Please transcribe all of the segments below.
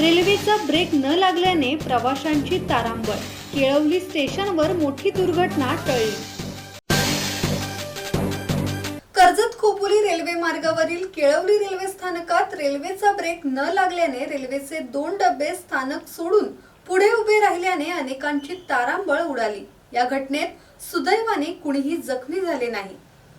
रेल्वेचा ब्रेक न लागल्याने प्रवाशांची तारांबळ. केळवली स्टेशनवर मोठी दुर्घटना टळली. कर्जत खोपोली रेल्वे मार्गावरील केळवली रेल्वे स्थानकात रेल्वेचा ब्रेक न लागल्याने रेल्वेचे दोन डबे स्थानक सोडून पुढे उभे राहिल्याने अनेकांची तारांबळ उडाली. या घटनेत सुदैवाने कुणीही जखमी झाले नाही.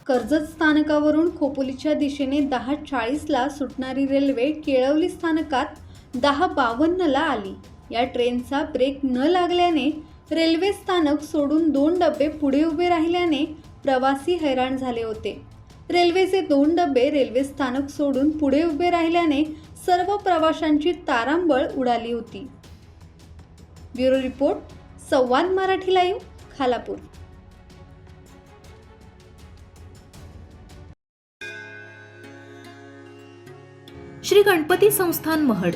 कर्जत स्थानकावरून खोपोलीच्या दिशेने दहा चाळीसला सुटणारी रेल्वे केळवली स्थानकात दहा बावन्नला आली. या ट्रेनचा ब्रेक न लागल्याने रेल्वे स्थानक सोडून दोन डबे पुढे उभे राहिल्याने प्रवासी हैराण झाले होते. रेल्वेचे दोन डबे रेल्वे स्थानक सोडून पुढे उभे राहिल्याने सर्व प्रवाशांची तारांबळ उडाली होती. ब्युरो रिपोर्ट संवाद मराठी लाईव्ह खालापूर. श्री गणपती संस्थान महड.